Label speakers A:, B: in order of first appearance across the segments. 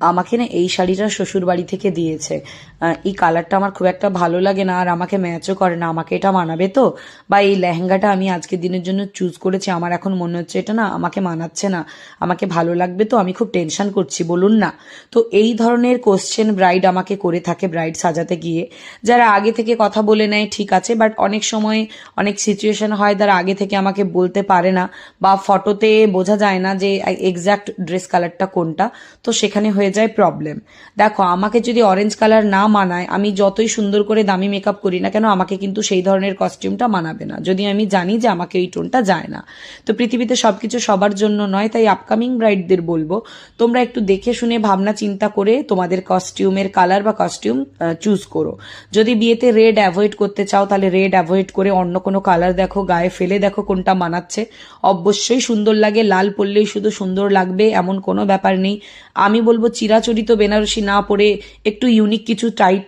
A: আমাকে না এই শাড়িটা শ্বশুর বাড়ি থেকে দিয়েছে। এই কালারটা আমার খুব একটা ভালো লাগে না, আর আমাকে ম্যাচও করে না, আমাকে এটা মানাবে তো? বা এই লেহেঙ্গাটা আমি আজকের দিনের জন্য চুজ করেছি, আমার এখন মনে হচ্ছে এটা না আমাকে মানাচ্ছে না, আমাকে ভালো লাগবে তো, আমি খুব টেনশন করছি, বলুন না। তো এই ধরনের কোশ্চেন ব্রাইড আমাকে করে থাকে ব্রাইড সাজাতে গিয়ে। যারা আগে থেকে কথা বলে নেয়, ঠিক আছে বাট অনেক সময় অনেক সিচুয়েশন হয়, তারা আগে থেকে আমাকে বলতে পারে না, বা ফটোতে বোঝা যায় না যে এক্স্যাক্ট ড্রেস কালারটা কোনটা। তো সেখানে হয়ে যায় প্রবলেম দেখো, আমাকে যদি অরেঞ্জ কালার না মানায়, আমি যতই সুন্দর করে দামি মেকআপ করি না কেন, আমাকে কিন্তু সেই ধরনের কস্টিউমটা মানাবে না। যদি আমি জানি যে আমাকে এই টোনটা যায় না। তো পৃথিবীতে সবকিছু সবার জন্য নয়, তাই আপকামিং ব্রাইডদের বলব, তোমরা একটু দেখে শুনে ভাবনা চিন্তা করে তোমাদের কস্টিউমের কালার বা কস্টিউম চুজ করো। যদি বিয়েতে রেড অ্যাভয়েড করতে চাও, তাহলে রেড অ্যাভয়েড করে অন্য কোনো কালার দেখো, গায়ে ফেলে দেখো কোনটা মানাচ্ছে। অবশ্যই সুন্দর লাগে, লাল পরলেই শুধু সুন্দর লাগবে, এমন কোনো ব্যাপার নেই। আমি বলব চিরাচরিত বেনারসি না পরে একটু ইউনিক কিছু টাইপ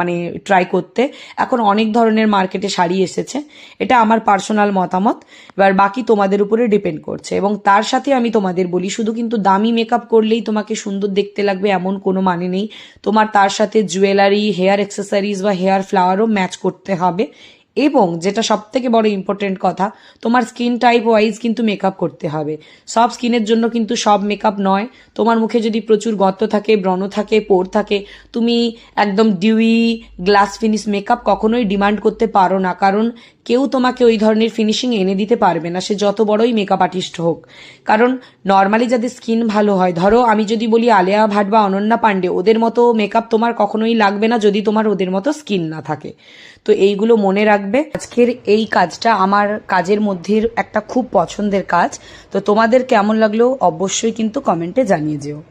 A: মানে ট্রাই করতে। এখন অনেক ধরনের মার্কেটে শাড়ি এসেছে। এটা আমার পার্সোনাল মতামত। এবার বাকি তোমাদের উপরে ডিপেন্ড করছে। এবং তার সাথে আমি তোমাদের বলি, শুধু কিন্তু দামি মেকআপ করলেই তোমাকে সুন্দর দেখতে লাগবে, এমন কোনো মানে নেই। তোমার তার সাথে জুয়েলারি হেয়ার অ্যাক্সেসরিজ বা হেয়ার ফ্লাওয়ারও ম্যাচ করতে হবে। এবং যেটা সব থেকে বড় ইম্পর্টেন্ট কথা, তোমার স্কিন টাইপ ওয়াইজ কিন্তু মেকআপ করতে হবে। সব স্কিনের জন্য কিন্তু সব মেকআপ নয়। তোমার মুখে যদি প্রচুর গর্ত থাকে, ব্রণ থাকে, পোর থাকে, তুমি একদম ডিউই গ্লাস ফিনিশ মেকআপ কখনোই ডিমান্ড করতে পারো না। কারণ কেউ তোমাকে ওই ধরনের ফিনিশিং এনে দিতে পারবে না। সে যত বড়ই মেকআপ আর্টিস্ট হোক। কারণ নর্মালি যাদের স্কিন ভালো হয়, ধরো আমি যদি বলি আলেয়া ভাট বা অনন্যা পান্ডে, ওদের মতো মেকআপ তোমার কখনোই লাগবে না যদি তোমার ওদের মতো স্কিন না থাকে। তো এইগুলো মনে রাখবে আজকের এই কাজটা আমার কাজের মধ্যে একটা খুব পছন্দের কাজ। তো তোমাদের কেমন লাগল অবশ্যই কিন্তু কমেন্টে জানিয়ে যেও।